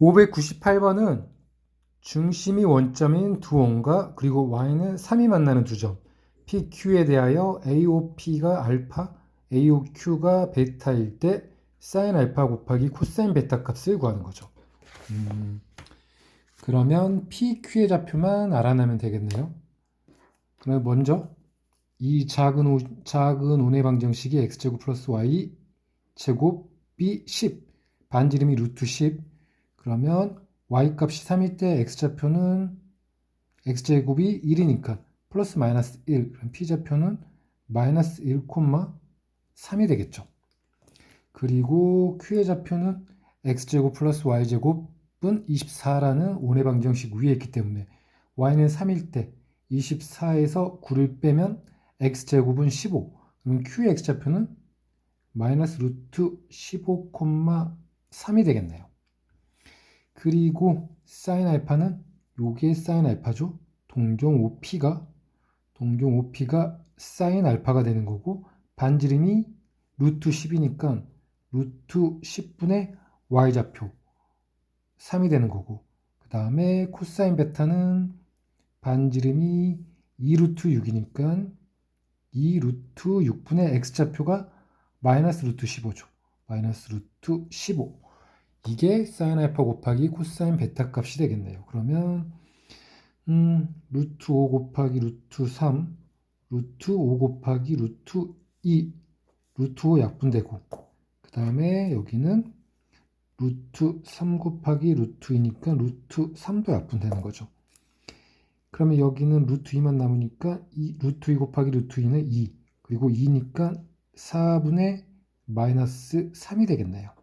598번은 중심이 원점인 두 원과 그리고 y는 3이 만나는 두 점 PQ에 대하여 AOP가 알파, AOQ가 베타일 때 사인 알파 곱하기 코사인 베타 값을 구하는 거죠. 음, 그러면 PQ의 좌표만 알아내면 되겠네요. 그럼 먼저 이 작은 오, 작은 온의 방정식이 x제곱 플러스 y 제곱이 10 반지름이 루트 10 그러면 y 값이 3일 때 x좌표는 x제곱이 1이니까 플러스 마이너스 1 그럼 p좌표는 마이너스 1, 3이 되겠죠. 그리고 q의 좌표는 x제곱 플러스 y제곱은 24라는 온의 방정식 위에 있기 때문에 y는 3일 때 24에서 9를 빼면 x제곱은 15 그럼 q의 x좌표는 마이너스 루트 15,3이 되겠네요. 그리고 사인 알파는 요게 사인 알파죠. 동경 OP가 동경 OP가 사인 알파가 되는 거고 반지름이 루트 10이니까 루트 10분의 y좌표 3이 되는 거고 그 다음에 코사인 베타는 반지름이 2루트 6이니까 2루트 6분의 x좌표가 마이너스 루트 15죠. 마이너스 루트 15 이게 사인 알파 곱하기 코사인 베타 값이 되겠네요. 그러면 음, 루트 5 곱하기 루트 3 루트 5 곱하기 루트 2 루트 5 약분되고 그 다음에 여기는 루트 3 곱하기 루트 2니까 루트 3도 약분되는 거죠. 그러면 여기는 루트 2만 남으니까 이 루트 2 곱하기 루트 2는 2 그리고 2니까 4분의 마이너스 3이 되겠네요.